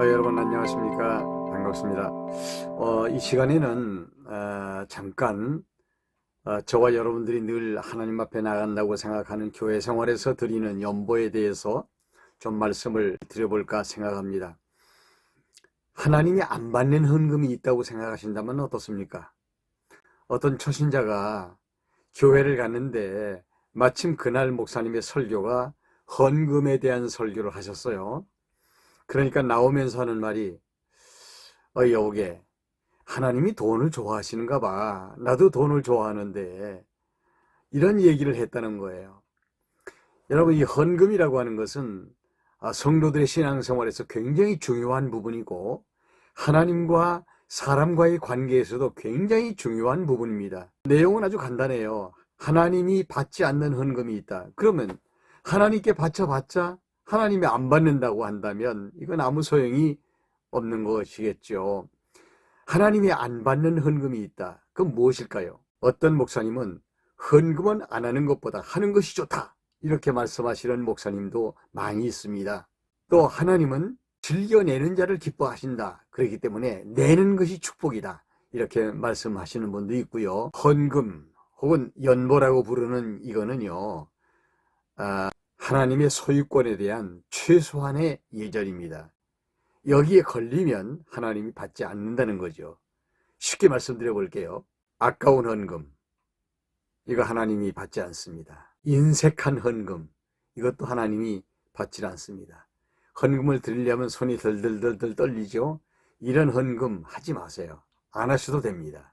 어, 여러분 안녕하십니까 반갑습니다. 어, 이 시간에는 어, 잠깐 어, 저와 여러분들이 늘 하나님 앞에 나간다고 생각하는 교회 생활에서 드리는 연보에 대해서 좀 말씀을 드려볼까 생각합니다. 하나님이 안 받는 헌금이 있다고 생각하신다면 어떻습니까? 어떤 초신자가 교회를 갔는데 마침 그날 목사님의 설교가 헌금에 대한 설교를 하셨어요. 그러니까 나오면서 하는 말이 어 여보게 하나님이 돈을 좋아하시는가 봐. 나도 돈을 좋아하는데 이런 얘기를 했다는 거예요. 여러분 이 헌금이라고 하는 것은 아, 성도들의 신앙생활에서 굉장히 중요한 부분이고 하나님과 사람과의 관계에서도 굉장히 중요한 부분입니다. 내용은 아주 간단해요. 하나님이 받지 않는 헌금이 있다. 그러면 하나님께 바쳐봤자 하나님이 안 받는다고 한다면 이건 아무 소용이 없는 것이겠죠. 하나님이 안 받는 헌금이 있다. 그건 무엇일까요? 어떤 목사님은 헌금은 안 하는 것보다 하는 것이 좋다. 이렇게 말씀하시는 목사님도 많이 있습니다. 또 하나님은 즐겨내는 자를 기뻐하신다. 그렇기 때문에 내는 것이 축복이다. 이렇게 말씀하시는 분도 있고요. 헌금 혹은 연보라고 부르는 이거는요. 아, 하나님의 소유권에 대한 최소한의 예절입니다. 여기에 걸리면 하나님이 받지 않는다는 거죠. 쉽게 말씀드려 볼게요. 아까운 헌금. 이거 하나님이 받지 않습니다. 인색한 헌금. 이것도 하나님이 받지 않습니다. 헌금을 드리려면 손이 덜덜덜덜 떨리죠? 이런 헌금 하지 마세요. 안 하셔도 됩니다.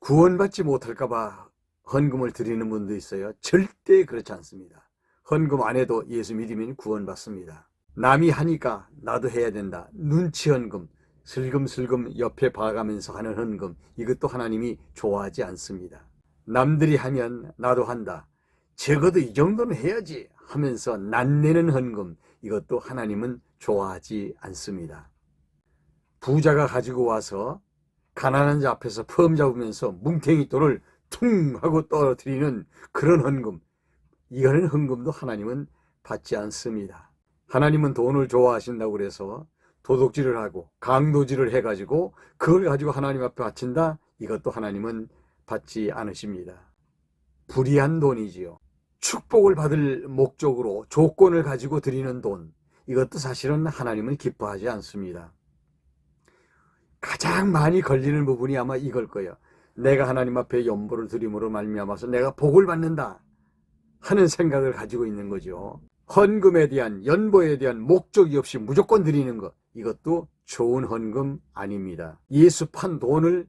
구원받지 못할까봐 헌금을 드리는 분도 있어요. 절대 그렇지 않습니다. 헌금 안 해도 예수 믿으면 구원받습니다. 남이 하니까 나도 해야 된다. 눈치 헌금, 슬금슬금 옆에 봐가면서 하는 헌금, 이것도 하나님이 좋아하지 않습니다. 남들이 하면 나도 한다. 적어도 이 정도는 해야지 하면서 난내는 헌금, 이것도 하나님은 좋아하지 않습니다. 부자가 가지고 와서 가난한 자 앞에서 펌 잡으면서 뭉탱이 돌을 퉁 하고 떨어뜨리는 그런 헌금, 이거는 헌금도 하나님은 받지 않습니다. 하나님은 돈을 좋아하신다고 그래서 도둑질을 하고 강도질을 해가지고 그걸 가지고 하나님 앞에 바친다? 이것도 하나님은 받지 않으십니다. 불의한 돈이지요. 축복을 받을 목적으로 조건을 가지고 드리는 돈, 이것도 사실은 하나님은 기뻐하지 않습니다. 가장 많이 걸리는 부분이 아마 이걸 거예요. 내가 하나님 앞에 연보를 드림으로 말미암아서 내가 복을 받는다 하는 생각을 가지고 있는 거죠. 헌금에 대한 연보에 대한 목적이 없이 무조건 드리는 것 이것도 좋은 헌금 아닙니다. 예수 판 돈을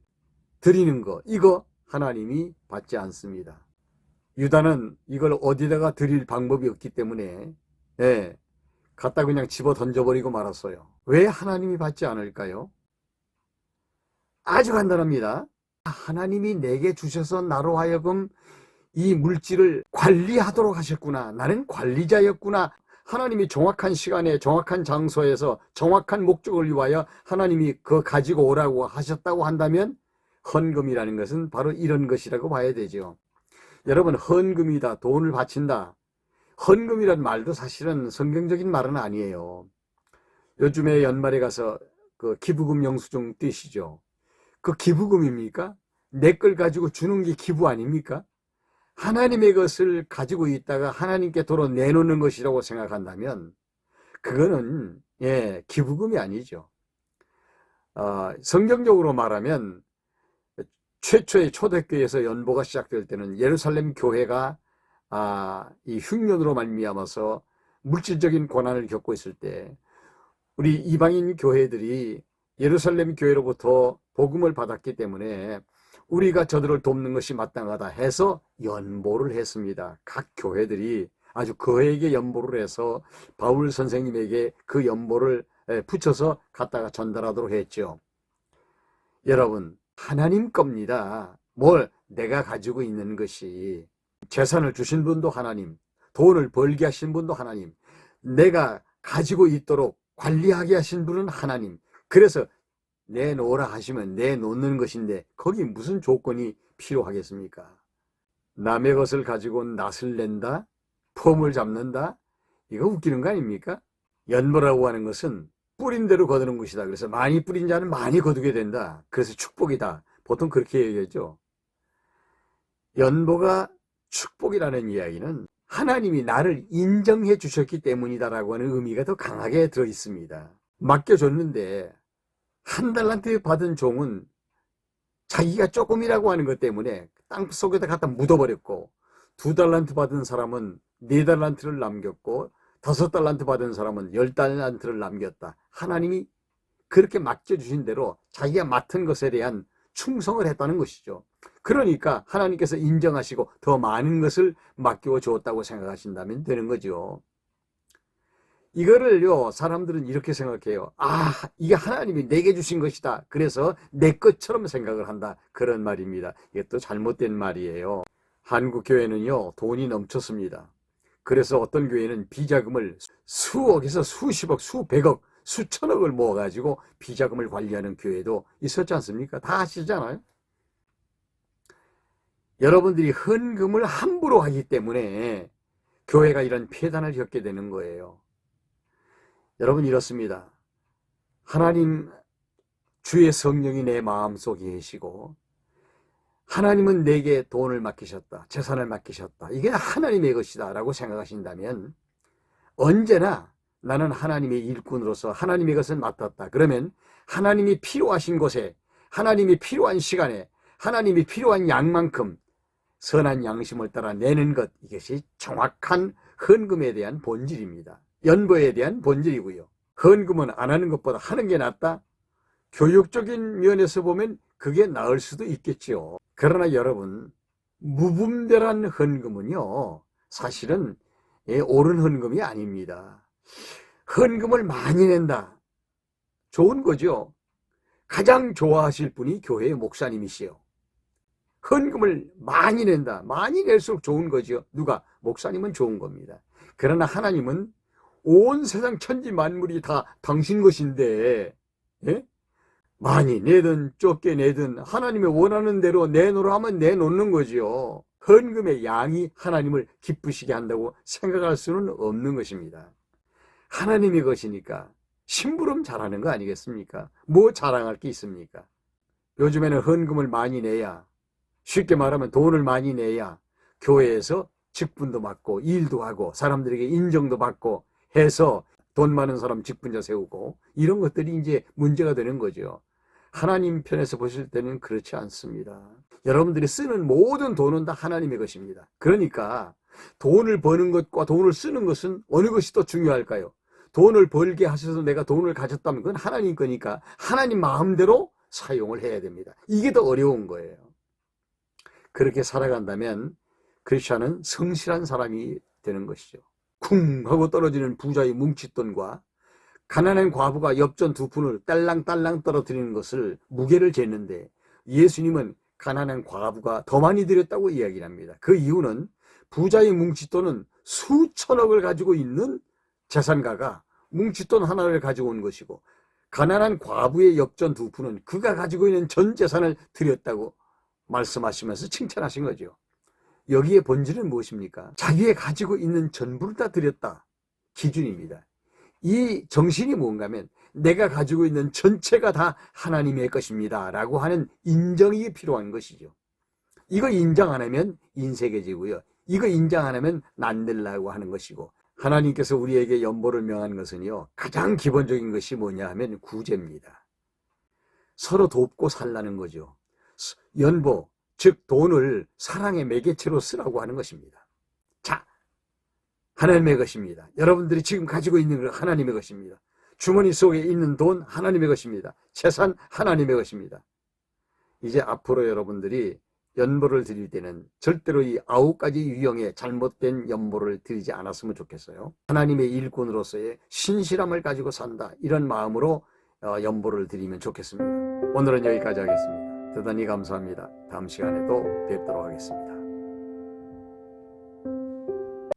드리는 것 이거 하나님이 받지 않습니다. 유다는 이걸 어디다가 드릴 방법이 없기 때문에 예, 갖다 그냥 집어 던져버리고 말았어요. 왜 하나님이 받지 않을까요? 아주 간단합니다. 하나님이 내게 주셔서 나로 하여금 이 물질을 관리하도록 하셨구나. 나는 관리자였구나. 하나님이 정확한 시간에 정확한 장소에서 정확한 목적을 위하여 하나님이 그 가지고 오라고 하셨다고 한다면 헌금이라는 것은 바로 이런 것이라고 봐야 되죠. 여러분 헌금이다 돈을 바친다 헌금이란 말도 사실은 성경적인 말은 아니에요. 요즘에 연말에 가서 그 기부금 영수증 띄시죠. 그 기부금입니까? 내 걸 가지고 주는 게 기부 아닙니까? 하나님의 것을 가지고 있다가 하나님께 도로 내놓는 것이라고 생각한다면 그거는 예 기부금이 아니죠. 어, 성경적으로 말하면 최초의 초대교회에서 연보가 시작될 때는 예루살렘 교회가 아, 이 흉년으로 말미암아서 물질적인 고난을 겪고 있을 때 우리 이방인 교회들이 예루살렘 교회로부터 복음을 받았기 때문에 우리가 저들을 돕는 것이 마땅하다 해서 연보를 했습니다. 각 교회들이 아주 그에게 연보를 해서 바울 선생님에게 그 연보를 붙여서 갖다가 전달하도록 했죠. 여러분, 하나님 겁니다. 뭘 내가 가지고 있는 것이 재산을 주신 분도 하나님, 돈을 벌게 하신 분도 하나님, 내가 가지고 있도록 관리하게 하신 분은 하나님. 그래서 내놓으라 하시면 내놓는 것인데 거기 무슨 조건이 필요하겠습니까? 남의 것을 가지고 낯을 낸다? 폼을 잡는다? 이거 웃기는 거 아닙니까? 연보라고 하는 것은 뿌린 대로 거두는 것이다. 그래서 많이 뿌린 자는 많이 거두게 된다. 그래서 축복이다. 보통 그렇게 얘기하죠. 연보가 축복이라는 이야기는 하나님이 나를 인정해 주셨기 때문이다라고 하는 의미가 더 강하게 들어 있습니다. 맡겨줬는데 한 달란트 받은 종은 자기가 조금이라고 하는 것 때문에 땅 속에다 갖다 묻어버렸고 두 달란트 받은 사람은 네 달란트를 남겼고 다섯 달란트 받은 사람은 열 달란트를 남겼다. 하나님이 그렇게 맡겨주신 대로 자기가 맡은 것에 대한 충성을 했다는 것이죠. 그러니까 하나님께서 인정하시고 더 많은 것을 맡겨 주었다고 생각하신다면 되는 거죠. 이거를요, 사람들은 이렇게 생각해요. 아, 이게 하나님이 내게 주신 것이다. 그래서 내 것처럼 생각을 한다. 그런 말입니다. 또 잘못된 말이에요. 한국 교회는요, 돈이 넘쳤습니다. 그래서 어떤 교회는 비자금을 수억에서 수십억, 수백억, 수천억을 모아가지고 비자금을 관리하는 교회도 있었지 않습니까? 다 아시잖아요. 여러분들이 헌금을 함부로 하기 때문에 교회가 이런 폐단을 겪게 되는 거예요. 여러분 이렇습니다. 하나님 주의 성령이 내 마음 속에 계시고 하나님은 내게 돈을 맡기셨다. 재산을 맡기셨다. 이게 하나님의 것이다. 라고 생각하신다면 언제나 나는 하나님의 일꾼으로서 하나님의 것을 맡았다. 그러면 하나님이 필요하신 곳에 하나님이 필요한 시간에 하나님이 필요한 양만큼 선한 양심을 따라 내는 것 이것이 정확한 헌금에 대한 본질입니다. 연보에 대한 본질이고요. 헌금은 안 하는 것보다 하는 게 낫다. 교육적인 면에서 보면 그게 나을 수도 있겠지요. 그러나 여러분 무분별한 헌금은요 사실은 예, 옳은 헌금이 아닙니다. 헌금을 많이 낸다. 좋은 거죠. 가장 좋아하실 분이 교회의 목사님이시요. 헌금을 많이 낸다. 많이 낼수록 좋은 거죠. 누가? 목사님은 좋은 겁니다. 그러나 하나님은 온 세상 천지 만물이 다 당신 것인데, 예? 많이 내든 적게 내든 하나님의 원하는 대로 내놓으라 하면 내놓는 거지요. 헌금의 양이 하나님을 기쁘시게 한다고 생각할 수는 없는 것입니다. 하나님의 것이니까 심부름 잘하는 거 아니겠습니까? 뭐 자랑할 게 있습니까? 요즘에는 헌금을 많이 내야 쉽게 말하면 돈을 많이 내야 교회에서 직분도 받고 일도 하고 사람들에게 인정도 받고 해서 돈 많은 사람 직분자 세우고 이런 것들이 이제 문제가 되는 거죠. 하나님 편에서 보실 때는 그렇지 않습니다. 여러분들이 쓰는 모든 돈은 다 하나님의 것입니다. 그러니까 돈을 버는 것과 돈을 쓰는 것은 어느 것이 더 중요할까요? 돈을 벌게 하셔서 내가 돈을 가졌다면 그건 하나님 거니까 하나님 마음대로 사용을 해야 됩니다. 이게 더 어려운 거예요. 그렇게 살아간다면 크리스천은 성실한 사람이 되는 것이죠. 쿵 하고 떨어지는 부자의 뭉칫돈과 가난한 과부가 엽전 두 푼을 딸랑딸랑 떨어뜨리는 것을 무게를 쟀는데 예수님은 가난한 과부가 더 많이 드렸다고 이야기를 합니다. 그 이유는 부자의 뭉칫돈은 수천억을 가지고 있는 재산가가 뭉칫돈 하나를 가지고 온 것이고 가난한 과부의 엽전 두 푼은 그가 가지고 있는 전 재산을 드렸다고 말씀하시면서 칭찬하신 거죠. 여기에 본질은 무엇입니까? 자기의 가지고 있는 전부를 다 드렸다. 기준입니다. 이 정신이 뭔가면 내가 가지고 있는 전체가 다 하나님의 것입니다. 라고 하는 인정이 필요한 것이죠. 이거 인정 안 하면 인색해지고요. 이거 인정 안 하면 난들라고 하는 것이고 하나님께서 우리에게 연보를 명한 것은요. 가장 기본적인 것이 뭐냐 하면 구제입니다. 서로 돕고 살라는 거죠. 연보, 즉 돈을 사랑의 매개체로 쓰라고 하는 것입니다. 자, 하나님의 것입니다. 여러분들이 지금 가지고 있는 것 하나님의 것입니다. 주머니 속에 있는 돈 하나님의 것입니다. 재산 하나님의 것입니다. 이제 앞으로 여러분들이 연보를 드릴 때는 절대로 이 아홉 가지 유형의 잘못된 연보를 드리지 않았으면 좋겠어요. 하나님의 일꾼으로서의 신실함을 가지고 산다. 이런 마음으로 어, 연보를 드리면 좋겠습니다. 오늘은 여기까지 하겠습니다. 대단히 감사합니다. 다음 시간에도 뵙도록 하겠습니다.